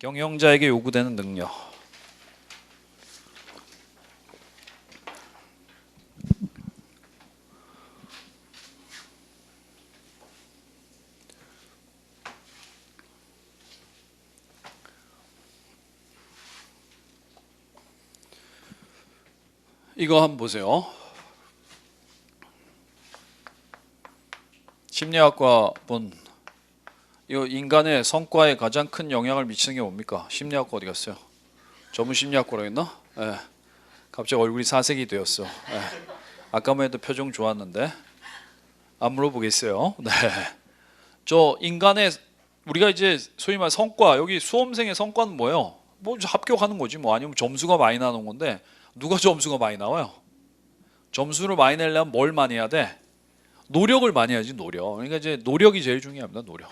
경영자에게 요구되는 능력. 이거 한번 보세요. 심리학과 본 이 인간의 성과에 가장 큰 영향을 미치는 게 뭡니까? 심리학과 어디 갔어요? 전문 심리학과라 했나? 예. 갑자기 얼굴이 사색이 되었어. 예. 아까만 해도 표정 좋았는데 안 물어보겠어요. 네. 저 인간의 우리가 이제 소위 말 성과 여기 수험생의 성과는 뭐예요? 뭐 합격하는 거지 뭐 아니면 점수가 많이 나는 건데 누가 점수가 많이 나와요? 점수를 많이 내려면 뭘 많이 해야 돼? 노력을 많이 해야지 노력. 그러니까 이제 노력이 제일 중요합니다. 노력.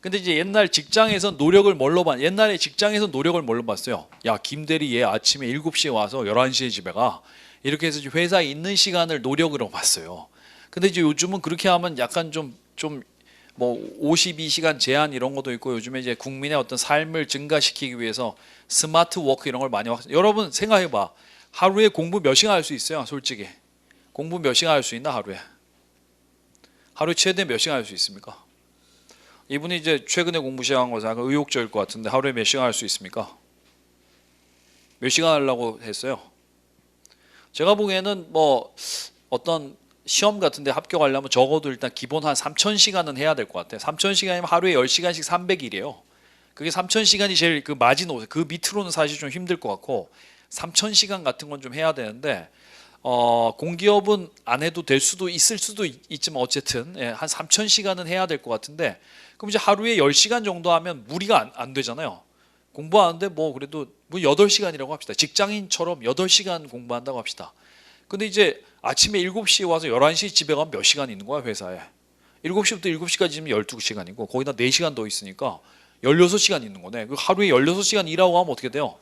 근데 이제 옛날 직장에서 노력을 뭘로 봤? 옛날에 직장에서 노력을 뭘로 봤어요? 야 김대리 얘 아침에 7시에 와서 11시에 집에 가. 이렇게 해서 회사에 있는 시간을 노력으로 봤어요. 근데 이제 요즘은 그렇게 하면 약간 좀 좀 뭐 52시간 제한 이런 것도 있고 요즘에 이제 국민의 어떤 삶을 증가시키기 위해서 스마트 워크 이런 걸 많이 왔 여러분 생각해 봐. 하루에 공부 몇 시간 할 수 있어요? 솔직히. 공부 몇 시간 할 수 있나 하루에? 하루 최대 몇 시간 할 수 있습니까? 이분이 이제 최근에 공부 시작한 것은 약간 의욕적일 것 같은데 하루에 몇 시간 할 수 있습니까? 몇 시간 하려고 했어요? 제가 보기에는 뭐 어떤 시험 같은데 합격하려면 적어도 일단 기본 한 3천 시간은 해야 될 것 같아요. 3천 시간이면 하루에 10시간씩 300일이에요. 그게 3천 시간이 제일 그 마지노 그 밑으로는 사실 좀 힘들 것 같고 3천 시간 같은 건 좀 해야 되는데 어, 공기업은 안 해도 될 수도 있을 수도 있, 지만 어쨌든 예, 한 3천 시간은 해야 될 것 같은데 그럼 이제 하루에 10시간 정도 하면 무리가 안, 안 되잖아요. 공부하는데 뭐 그래도 뭐 8시간이라고 합시다. 직장인처럼 8시간 공부한다고 합시다. 근데 이제 아침에 7시에 와서 11시 집에 가면 몇 시간 있는 거야, 회사에. 7시부터 7시까지면 12시간이고 거기다 4시간 더 있으니까 16시간 있는 거네. 그 하루에 16시간 일하고 하면 어떻게 돼요?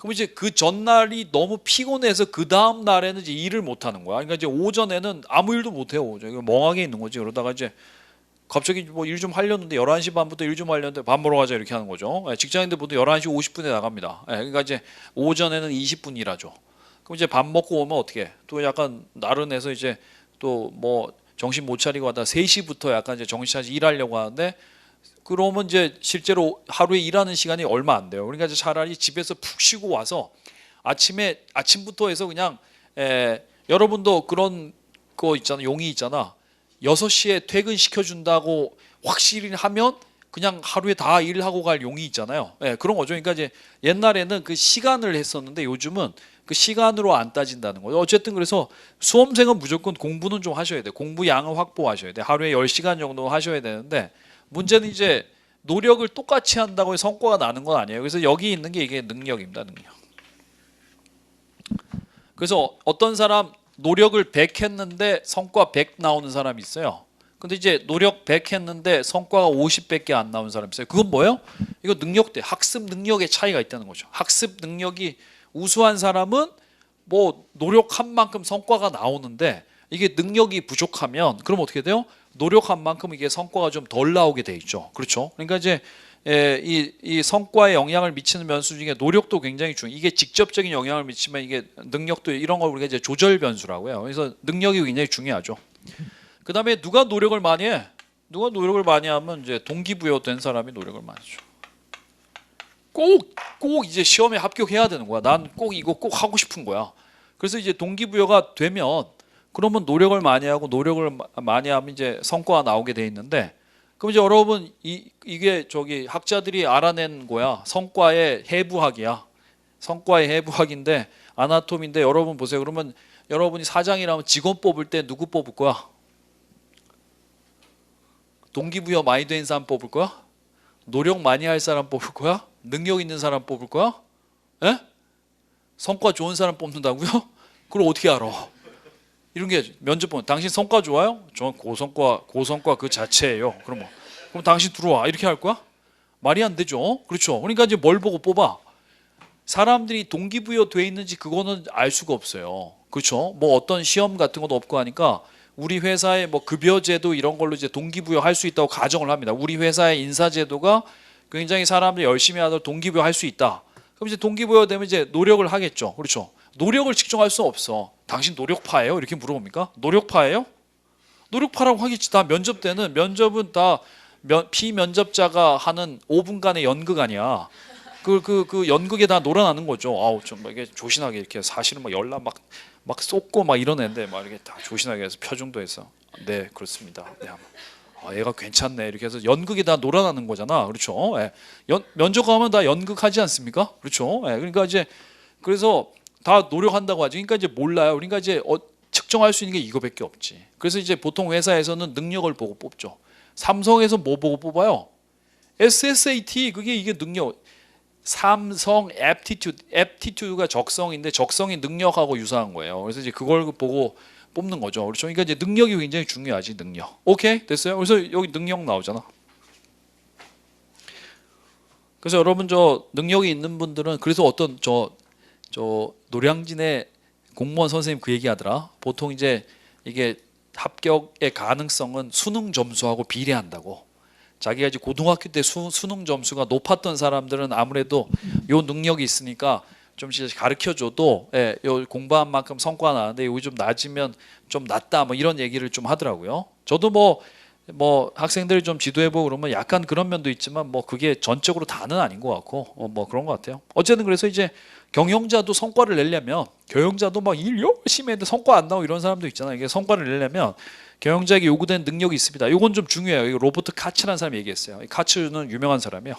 그럼 이제 그 전날이 너무 피곤해서 그 다음 날에는 이제 일을 못 하는 거야. 그러니까 이제 오전에는 아무 일도 못 해요. 오전. 멍하게 있는 거지. 그러다가 이제 갑자기 뭐 일 좀 하려는데 11시 반부터 일 좀 하려는데 밥 먹으러 가자 이렇게 하는 거죠. 예, 직장인들 보통 11시 50분에 나갑니다. 예, 그러니까 이제 오전에는 20분 일하죠. 그럼 이제 밥 먹고 오면 어떻게? 해? 또 약간 나른해서 이제 또 뭐 정신 못 차리고 하다 3시부터 약간 이제 정신 차리고 일하려고 하는데 그러면 이제 실제로 하루에 일하는 시간이 얼마 안 돼요. 그러니까 이제 차라리 집에서 푹 쉬고 와서 아침에 아침부터 해서 그냥 에, 여러분도 그런 거 있잖아. 용이 있잖아. 6시에 퇴근 시켜 준다고 확실히 하면 그냥 하루에 다 일하고 갈 용이 있잖아요. 예, 그런 거죠. 그러니까 이제 옛날에는 그 시간을 했었는데 요즘은 그 시간으로 안 따진다는 거죠. 어쨌든 그래서 수험생은 무조건 공부는 좀 하셔야 돼. 공부 양을 확보하셔야 돼. 하루에 10시간 정도 하셔야 되는데 문제는 이제 노력을 똑같이 한다고 성과가 나는 건 아니에요. 그래서 여기 있는 게 이게 능력입니다. 능력. 그래서 어떤 사람 노력을 100 했는데 성과 100 나오는 사람이 있어요. 근데 이제 노력 100 했는데 성과가 50밖에 안 나오는 사람이 있어요. 그건 뭐예요? 이거 능력대 학습 능력의 차이가 있다는 거죠. 학습 능력이 우수한 사람은 뭐 노력한 만큼 성과가 나오는데 이게 능력이 부족하면 그럼 어떻게 돼요? 노력한 만큼 이게 성과가 좀 덜 나오게 돼 있죠. 그렇죠? 그러니까 이제 에, 이, 이 성과에 영향을 미치는 변수 중에 노력도 굉장히 중요. 이게 직접적인 영향을 미치면 이게 능력도 이런 걸 우리가 이제 조절 변수라고요. 그래서 능력이 굉장히 중요하죠. 그 다음에 누가 노력을 많이 해? 누가 노력을 많이 하면 이제 동기부여된 사람이 노력을 많이 하죠. 꼭 꼭 이제 시험에 합격해야 되는 거야. 난 꼭 이거 꼭 하고 싶은 거야. 그래서 이제 동기부여가 되면 그러면 노력을 많이 하고 노력을 마- 많이 하면 이제 성과가 나오게 돼 있는데 그럼 이제 여러분 이 이게 저기 학자들이 알아낸 거야. 성과의 해부학이야. 성과의 해부학인데 아나토미인데 여러분 보세요. 그러면 여러분이 사장이라면 직원 뽑을 때 누구 뽑을 거야? 동기부여 많이 된 사람 뽑을 거야? 노력 많이 할 사람 뽑을 거야? 능력 있는 사람 뽑을 거야? 에? 성과 좋은 사람 뽑는다고요? 그걸 어떻게 알아? 이런 게 면접 보면 당신 성과 좋아요? 저는 고성과 고성과 그 자체예요. 그럼 뭐 그럼 당신 들어와 이렇게 할 거야? 말이 안 되죠. 그렇죠. 그러니까 이제 뭘 보고 뽑아? 사람들이 동기부여 돼 있는지 그거는 알 수가 없어요. 그렇죠. 뭐 어떤 시험 같은 것도 없고 하니까 우리 회사의 뭐 급여제도 이런 걸로 이제 동기부여 할 수 있다고 가정을 합니다. 우리 회사의 인사제도가 굉장히 사람들이 열심히 하도록 동기부여 할 수 있다. 그럼 이제 동기부여 되면 이제 노력을 하겠죠. 그렇죠. 노력을 측정할 수 없어. 당신 노력파예요? 이렇게 물어봅니까? 노력파예요? 노력파라고 하겠지. 다 면접 때는 면접은 다 면, 피면접자가 하는 5분간의 연극 아니야. 그 그 그 연극에 다 놀아나는 거죠. 아우 좀 이게 조신하게 이렇게 사실은 막 열나 막막 쏟고 막 이런 애인데 막 이렇게 다 조신하게 해서 표정도 해서 네 그렇습니다. 네, 아 얘가 괜찮네 이렇게 해서 연극에 다 놀아나는 거잖아. 그렇죠? 예. 연, 면접 가면 다 연극하지 않습니까? 그렇죠? 예. 그러니까 이제 그래서 다 노력한다고 하죠. 그러니까 이제 몰라요. 그러니까 이제 어, 측정할 수 있는 게 이거밖에 없지. 그래서 이제 보통 회사에서는 능력을 보고 뽑죠. 삼성에서 뭐 보고 뽑아요? SSAT 그게 이게 능력. 삼성 aptitude, aptitude가 적성인데 적성이 능력하고 유사한 거예요. 그래서 이제 그걸 보고 뽑는 거죠. 그렇죠? 그러니까 이제 능력이 굉장히 중요하지 능력. 오케이 됐어요. 그래서 여기 능력 나오잖아. 그래서 여러분 저 능력이 있는 분들은 그래서 어떤 저 저 노량진의 공무원 선생님 그 얘기하더라. 보통 이제 이게 합격의 가능성은 수능 점수하고 비례한다고. 자기가 이제 고등학교 때 수, 수능 점수가 높았던 사람들은 아무래도 요 능력이 있으니까 좀 가르쳐 줘도 예, 요 공부한 만큼 성과 나는데 여기 좀 낮으면 좀 낮다 뭐 이런 얘기를 좀 하더라고요. 저도 뭐 뭐 학생들이 좀 지도해보고 그러면 약간 그런 면도 있지만 뭐 그게 전적으로 다는 아닌 것 같고 어, 뭐 그런 것 같아요. 어쨌든 그래서 이제 경영자도 성과를 내려면 경영자도 막 일 열심히 했는데 성과 안 나오고 이런 사람도 있잖아요. 이게 성과를 내려면 경영자에게 요구된 능력이 있습니다. 이건 좀 중요해요. 이거 로버트 카츠라는 사람이 얘기했어요. 이 카츠는 유명한 사람이에요.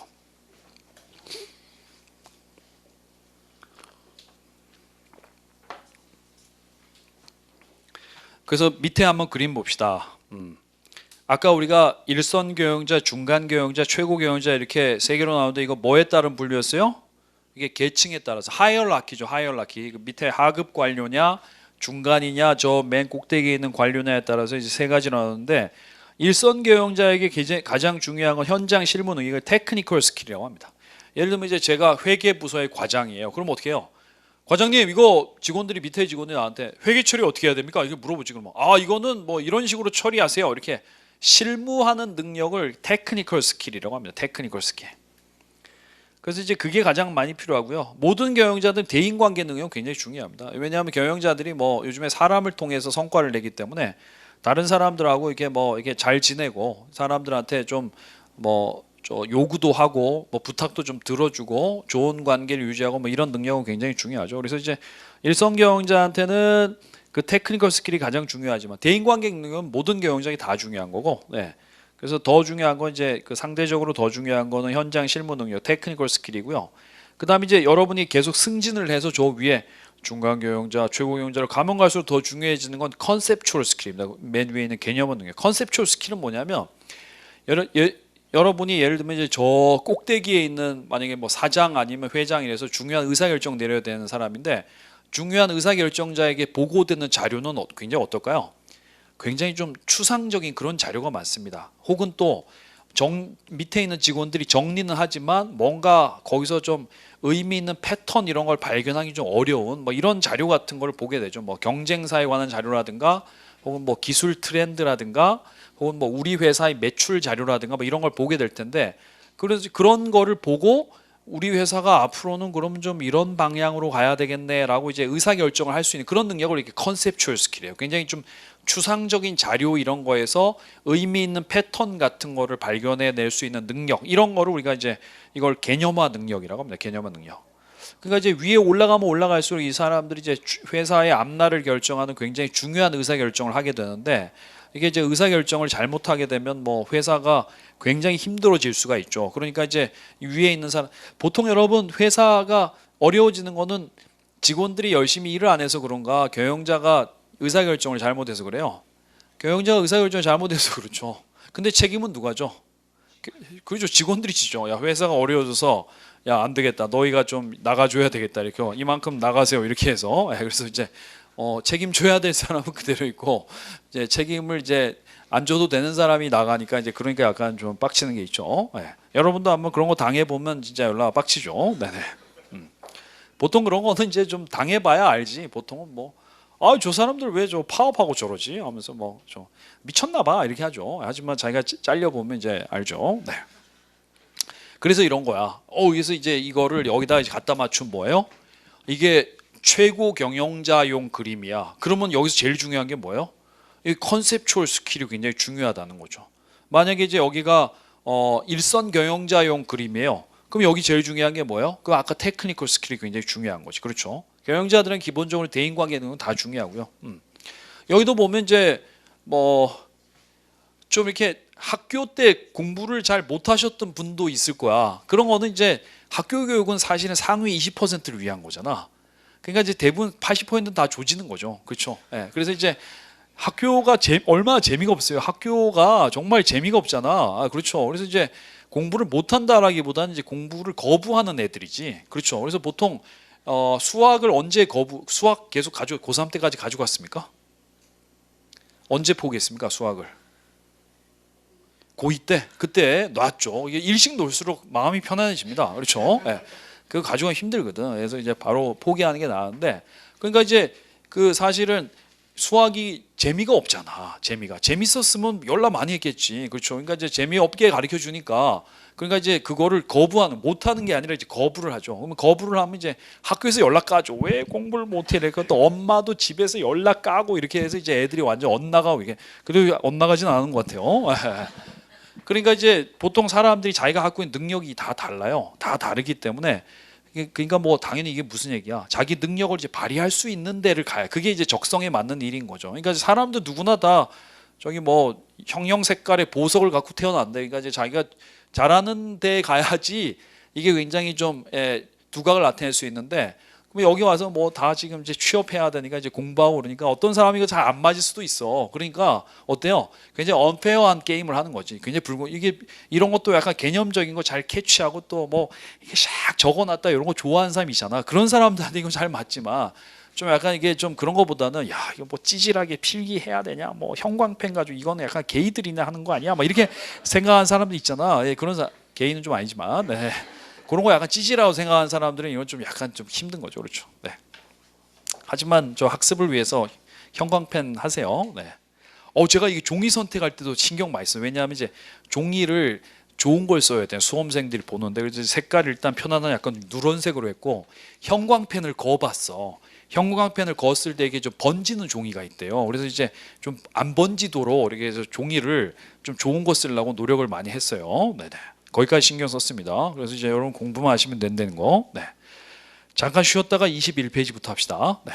그래서 밑에 한번 그림 봅시다. 음. 아까 우리가 일선 경영자, 중간 경영자, 최고 경영자 이렇게 세 개로 나오는데 이거 뭐에 따른 분류였어요? 이게 계층에 따라서 하이얼라키죠. 하이얼라키. 그 밑에 하급 관료냐, 중간이냐, 저 맨 꼭대기에 있는 관료냐에 따라서 이제 세 가지 나오는데 일선 경영자에게 가장 중요한 건 현장 실무 능력, 이걸 테크니컬 스킬이라고 합니다. 예를 들면 이제 제가 회계 부서의 과장이에요. 그럼 어떻게 해요? 과장님 이거 직원들이 밑에 직원이 나한테 회계 처리 어떻게 해야 됩니까? 이렇게 물어보지 그러면 아 이거는 뭐 이런 식으로 처리하세요. 이렇게 실무하는 능력을 테크니컬 스킬이라고 합니다. 테크니컬 스킬. 그래서 이제 그게 가장 많이 필요하고요. 모든 경영자들 대인 관계 능력 굉장히 중요합니다. 왜냐하면 경영자들이 뭐 요즘에 사람을 통해서 성과를 내기 때문에 다른 사람들하고 이렇게 뭐 이렇게 잘 지내고 사람들한테 좀뭐저 요구도 하고 뭐 부탁도 좀 들어주고 좋은 관계를 유지하고 뭐 이런 능력은 굉장히 중요하죠. 그래서 이제 일선 경영자한테는 그 테크니컬 스킬이 가장 중요하지만 대인 관계 능력은 모든 경영자이 다 중요한 거고. 네. 그래서 더 중요한 건 이제 그 상대적으로 더 중요한 거는 현장 실무 능력, 테크니컬 스킬이고요. 그다음에 이제 여러분이 계속 승진을 해서 저 위에 중간 경영자, 최고 경영자로 가면 갈수록 더 중요해지는 건 컨셉추얼 스킬입니다. 맨 위에 있는 개념은 능력. 컨셉추얼 스킬은 뭐냐면 여러, 예, 여러분이 예를 들면 이제 저 꼭대기에 있는 만약에 뭐 사장 아니면 회장 이래서 중요한 의사 결정 내려야 되는 사람인데 중요한 의사 결정자에게 보고되는 자료는 어- 굉장히 어떨까요? 굉장히 좀 추상적인 그런 자료가 많습니다. 혹은 또 정, 밑에 있는 직원들이 정리는 하지만 뭔가 거기서 좀 의미 있는 패턴 이런 걸 발견하기 좀 어려운 뭐 이런 자료 같은 걸 보게 되죠. 뭐 경쟁사에 관한 자료라든가 혹은 뭐 기술 트렌드라든가 혹은 뭐 우리 회사의 매출 자료라든가 뭐 이런 걸 보게 될 텐데 그래서 그런 거를 보고 우리 회사가 앞으로는 그럼 좀 이런 방향으로 가야 되겠네라고 이제 의사 결정을 할 수 있는 그런 능력을 이렇게 컨셉추얼 스킬이에요. 굉장히 좀 추상적인 자료 이런 거에서 의미 있는 패턴 같은 거를 발견해 낼 수 있는 능력 이런 거를 우리가 이제 이걸 개념화 능력이라고 합니다. 개념화 능력. 그러니까 이제 위에 올라가면 올라갈수록 이 사람들이 이제 주- 회사의 앞날을 결정하는 굉장히 중요한 의사 결정을 하게 되는데 이게 이제 의사 결정을 잘못하게 되면 뭐 회사가 굉장히 힘들어질 수가 있죠. 그러니까 이제 위에 있는 사람 보통 여러분 회사가 어려워지는 거는 직원들이 열심히 일을 안 해서 그런가 경영자가 의사 결정을 잘못해서 그래요. 경영자가 의사 결정을 잘못해서 그렇죠. 근데 책임은 누가죠? 그- 그렇죠. 직원들이 지죠. 야 회사가 어려워져서 야 안 되겠다. 너희가 좀 나가줘야 되겠다. 이렇게 이만큼 나가세요. 이렇게 해서 예, 그래서 이제 어, 책임져야 될 사람은 그대로 있고 이제 책임을 이제 안 줘도 되는 사람이 나가니까 이제 그러니까 약간 좀 빡치는 게 있죠. 예. 여러분도 한번 그런 거 당해 보면 진짜 연락 빡치죠. 네네. 음. 보통 그런 거는 이제 좀 당해봐야 알지. 보통은 뭐 아 저 사람들 왜 저 파업하고 저러지 하면서 뭐 저 미쳤나 봐 이렇게 하죠. 하지만 자기가 짜- 잘려 보면 이제 알죠. 네. 그래서 이런 거야. 어 그래서 이제 이거를 여기다 이제 갖다 맞춘 뭐예요? 이게 최고 경영자용 그림이야. 그러면 여기서 제일 중요한 게 뭐예요? 이 컨셉추얼 스킬이 굉장히 중요하다는 거죠. 만약에 이제 여기가 어 일선 경영자용 그림이에요. 그럼 여기 제일 중요한 게 뭐예요? 그 아까 테크니컬 스킬이 굉장히 중요한 거지. 그렇죠? 경영자들은 기본적으로 대인 관계는 다 중요하고요. 음. 여기도 보면 이제 뭐 좀 이렇게 학교 때 공부를 잘 못하셨던 분도 있을 거야. 그런 거는 이제 학교 교육은 사실은 상위 20%를 위한 거잖아. 그러니까 이제 대부분 80%는 다 조지는 거죠. 그렇죠? 예. 그래서 이제 학교가 재, 얼마나 재미가 없어요. 학교가 정말 재미가 없잖아. 아, 그렇죠. 그래서 이제 공부를 못한다라기보다는 이제 공부를 거부하는 애들이지. 그렇죠. 그래서 보통 어, 수학을 언제 거부 수학 계속 가져 고3 때까지 가지고 갔습니까? 언제 포기했습니까? 수학을? 고2 때 그때 놨죠. 이게 일씩 놀수록 마음이 편안해집니다. 그렇죠? 예. 그거 가지고 힘들거든. 그래서 이제 바로 포기하는 게 나은데 그러니까 이제 그 사실은 수학이 재미가 없잖아. 재미가 재밌었으면 연락 많이 했겠지. 그렇죠. 그러니까 이제 재미없게 가르쳐 주니까 그러니까 이제 그거를 거부하는 못하는 게 아니라 이제 거부를 하죠. 그러면 거부를 하면 이제 학교에서 연락 가죠. 왜 공부를 못해? 그러니까 또 엄마도 집에서 연락 까고 이렇게 해서 이제 애들이 완전 엇나가고 이게 그래도 엇나가진 않은 것 같아요. 그러니까 이제 보통 사람들이 자기가 갖고 있는 능력이 다 달라요. 다 다르기 때문에 그러니까 뭐 당연히 이게 무슨 얘기야? 자기 능력을 이제 발휘할 수 있는 데를 가야 그게 이제 적성에 맞는 일인 거죠. 그러니까 사람들 누구나 다 저기 뭐 형형 색깔의 보석을 갖고 태어난다. 그러니까 이제 자기가 잘하는 데 가야지 이게 굉장히 좀 에, 두각을 나타낼 수 있는데 그럼 여기 와서 뭐 다 지금 이제 취업해야 되니까 이제 공부하고 그러니까 어떤 사람이 이거 잘 안 맞을 수도 있어. 그러니까 어때요? 굉장히 언페어한 게임을 하는 거지. 굉장히 불고 이게 이런 것도 약간 개념적인 거 잘 캐치하고 또 뭐 이게 샥 적어놨다 이런 거 좋아하는 사람이잖아. 그런 사람들한테 이건 잘 맞지만 좀 약간 이게 좀 그런 거보다는 야 이거 뭐 찌질하게 필기해야 되냐 뭐 형광펜 가지고 이거는 약간 게이들이나 하는 거 아니야 막 이렇게 생각하는 사람들 있잖아 예, 그런 사 게이는 좀 아니지만 네. 그런 거 약간 찌질하고 생각하는 사람들은 이건 좀 약간 좀 힘든 거죠. 그렇죠? 네. 하지만 저 학습을 위해서 형광펜 하세요. 네. 어 제가 이게 종이 선택할 때도 신경 많이 써요. 왜냐하면 이제 종이를 좋은 걸 써야 돼요. 수험생들이 보는데. 그래서 색깔 일단 편안한 약간 누런색으로 했고 형광펜을 그어봤어. 형광펜을 그었을 때 이게 좀 번지는 종이가 있대요. 그래서 이제 좀 안 번지도록 이렇게 해서 종이를 좀 좋은 거 쓰려고 노력을 많이 했어요. 네네 거기까지 신경 썼습니다 그래서 이제 여러분 공부만 하시면 된다는 거 네. 잠깐 쉬었다가 21페이지부터 합시다 네.